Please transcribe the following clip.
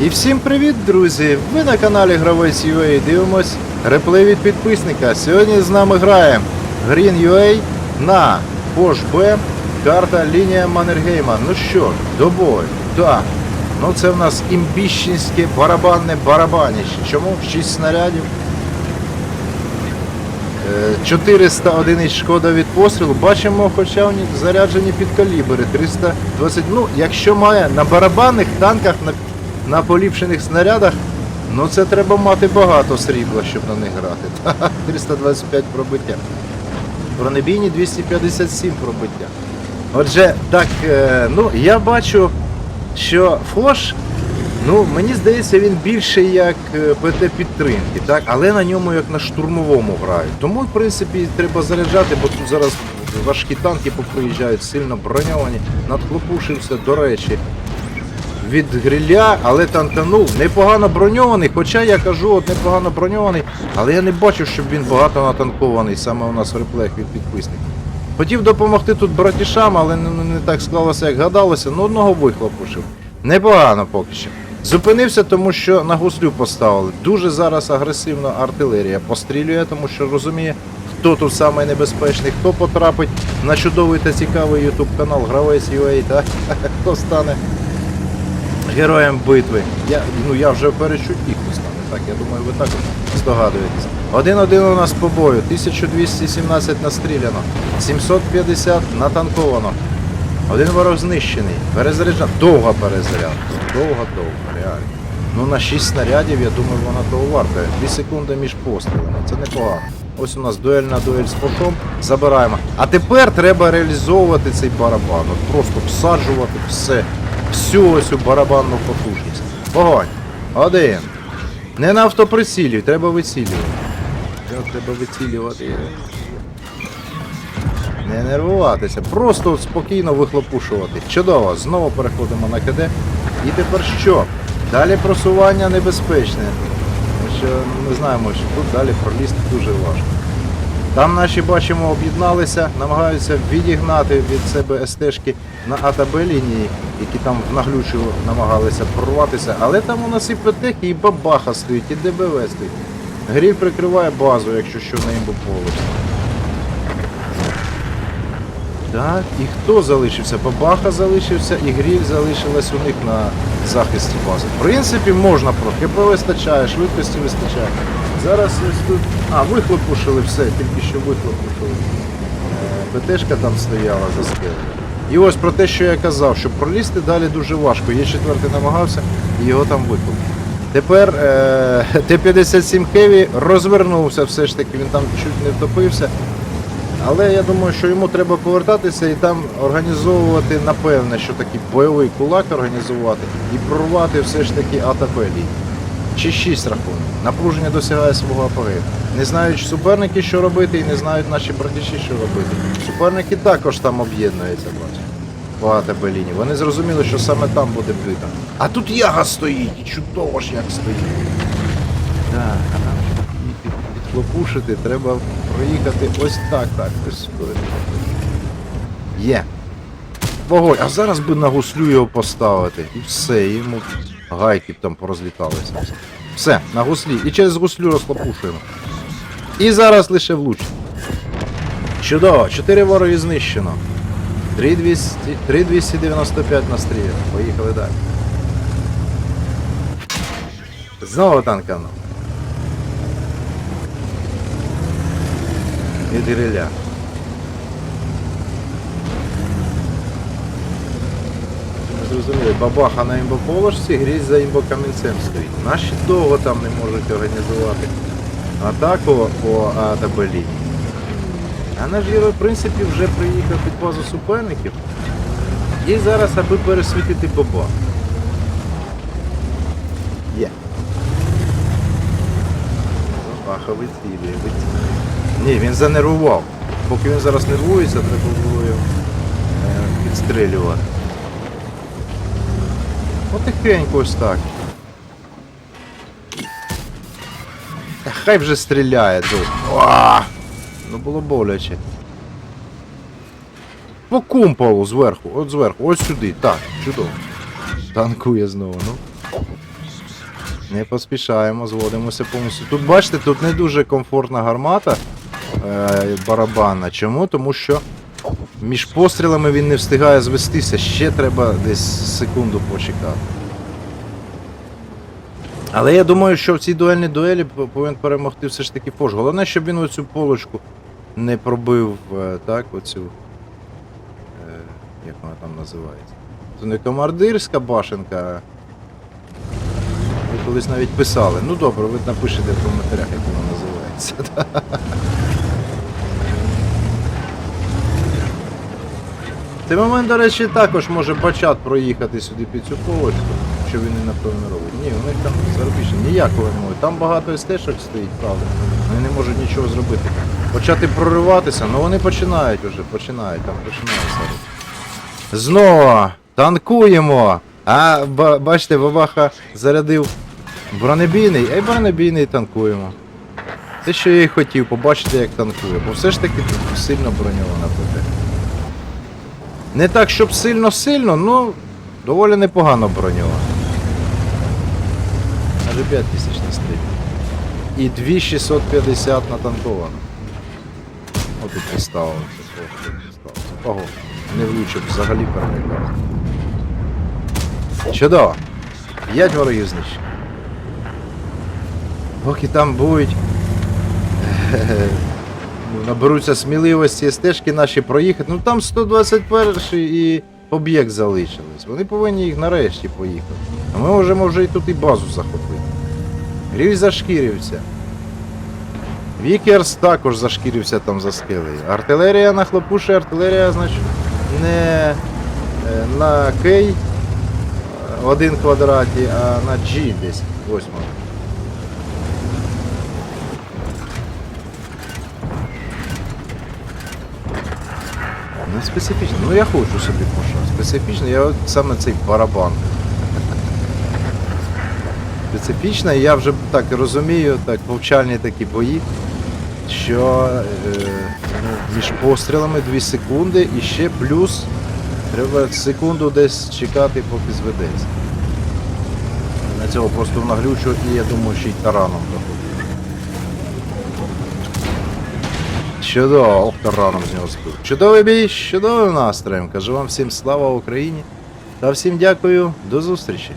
І всім привіт, друзі! Ви на каналі Гравець UA дивимось реплей від підписника. Сьогодні з нами грає Green UA на Posh B, карта лінія Маннергейма. Ну що, до бою. Так. Ну це в нас імбіщенське барабанне барабаніще. Чому? 6 снарядів. Е, 400 одиниць шкода від пострілу. Бачимо, хоча вони заряджені під калібри 320. Ну, якщо має на барабанних танках, на, на поліпшених снарядах, ну це треба мати багато срібла, щоб на них грати. 325 пробиття. Бронебійні 257 пробиття. Отже, так, е, ну я бачу, що Фош, ну мені здається, він більше як е, ПТ підтримки, так, але на ньому як на штурмовому грають. Тому, в принципі, треба заряджати, бо тут зараз важкі танки поприїжджають, сильно броньовані, надхлопушився, до речі. Від гриля, але танканув. Непогано броньований, хоча я кажу, от непогано броньований, але я не бачу, щоб він багато натанкований саме у нас в реплеях від підписників. Хотів допомогти тут братішам, але не, не- так склалося, як гадалося, ну одного вихлопушив. Непогано поки що. Зупинився, тому що на гуслю поставили. Дуже зараз агресивно артилерія пострілює, тому що розуміє, хто тут самий небезпечний, хто потрапить на чудовий та цікавий YouTube канал Гравець UA, та хто стане героєм битви. Я, ну, я вже хто стане, так, я думаю, ви також здогадуєтесь. Один-один у нас по бою, 1217 настріляно, 750 натанковано. Один ворог знищений. Перезаряджа. Довга перезарядка. Довга-довга, реально. Ну на 6 снарядів, я думаю, вона того варта. 2 секунди між пострілами. Це непогано. Ось у нас дуельна дуель з фортом. Забираємо. А тепер треба реалізовувати цей барабан. От просто всаджувати все. Всю ось барабанну потужність. Вогонь. Один. Не на автоприцілі, треба вицілювати. Треба вицілювати. Не нервуватися, просто спокійно вихлопушувати. Чудово, знову переходимо на КД. І тепер що? Далі просування небезпечне. Тому що ми знаємо, що тут далі пролізти дуже важко. Там наші бачимо об'єдналися, намагаються відігнати від себе СТшки на АТБ лінії, які там в наглючу намагалися прорватися. Але там у нас і ПТХ, і бабаха стоїть, і ДБВ стоїть. Гріль прикриває базу, якщо що на імбополі. Так, і хто залишився? Бабаха залишився, і гріль залишилась у них на захисті бази. В принципі, можна про ХП вистачає, швидкості вистачає. Зараз ось тут. А, вихлопушили все, тільки що вихлопушили. БТшка там стояла за скелею. І ось про те, що я казав, що пролізти далі дуже важко. Є четвертий намагався і його там викликав. Тепер е, Т-57 Heavy розвернувся все ж таки, він там чуть не втопився. Але я думаю, що йому треба повертатися і там організовувати, напевне, що такий бойовий кулак організувати і прорвати все ж таки АТП лінію. Чи 6 рахунок. Напруження досягає свого апогею. Не знають суперники, що робити, і не знають наші братіші, що робити. Суперники також там об'єднуються, бачиш. По АТБ лінії. Вони зрозуміли, що саме там буде бита. А тут яга стоїть, і чудово ж як стоїть. Так, а нам щоб її під, підхлопушити, треба проїхати ось так, так, ось. Є. Вогонь, а зараз би на гуслю його поставити. І все, йому гайки б там порозліталися. Все, на гуслі. І через гуслю розхлопушуємо. І зараз лише влучно. Чудово, 4 вороги знищено. 3200 3295 настріляно. Поїхали далі. Знову танканув. Від гриля. Не зрозуміли, бабаха на імбоположці, грізь за імбокамінцем стоїть. Наші довго там не можуть організувати атаку по лінії. А наш герой, в принципі, вже приїхав під базу суперників. І зараз, аби пересвітити баба. Є. Бабаха вицілює, вицілює. Ні, він занервував. Поки він зараз нервується, треба було його е, підстрелювати. Потихеньку ось так. Та хай вже стріляє тут. Уа! Ну було боляче. По кумполу зверху, от зверху, ось сюди. Так, чудово. Танкує знову, ну. Не поспішаємо, зводимося повністю. Тут бачите, тут не дуже комфортна гармата е, барабанна. Чому? Тому що між пострілами він не встигає звестися. Ще треба десь секунду почекати. Але я думаю, що в цій дуельній дуелі повинен перемогти все ж таки Фош. Головне, щоб він оцю полочку не пробив, е, так, оцю. Е, як вона там називається? Це не командирська башенка. Ви колись навіть писали. Ну добре, ви напишете в коментарях, як вона називається. Цей момент, до речі, також може бачат проїхати сюди під цю полочку, що він не напевно робить. Ні, у них там заробіжні ніякого немає. Там багато стежок стоїть, правда. Вони не можуть нічого зробити. Почати прориватися, ну вони починають уже, починають, там починають зараз. Знову танкуємо. А бачите, Бабаха зарядив бронебійний, а й бронебійний танкуємо. Те, що я і хотів, побачити, як танкує, бо все ж таки сильно броньована ПТ. Не так, щоб сильно-сильно, ну доволі непогано броньована. Аже 5 тисяч не стрільно. І 2650 натанковано. От тут поставили. Ого, не влучив взагалі перемикав. Чудово. П'ять ворогів знищено. Поки там будуть. Наберуться сміливості стежки наші проїхати. Ну там 121 і об'єкт залишились. Вони повинні їх нарешті поїхати. А ми можемо вже і тут і базу захопити. Гріль зашкірився. Вікерс також зашкірився там за скелею. Артилерія на хлопуші, артилерія, значить, не е, на кей е, в один квадраті, а на G десь восьмому. Не специфічно. Ну я хочу собі поша. Специфічно, я от саме цей барабан. Специфічно, і я вже так розумію, так повчальні такі бої, що е, ну, між пострілами 2 секунди і ще плюс треба секунду десь чекати, поки зведеться. На цього просто наглючу і я думаю, ще й тараном доходить. Чудово, ох, тараном з нього збив. Чудовий бій, чудовим настроєм. Кажу вам всім слава Україні та всім дякую, до зустрічі.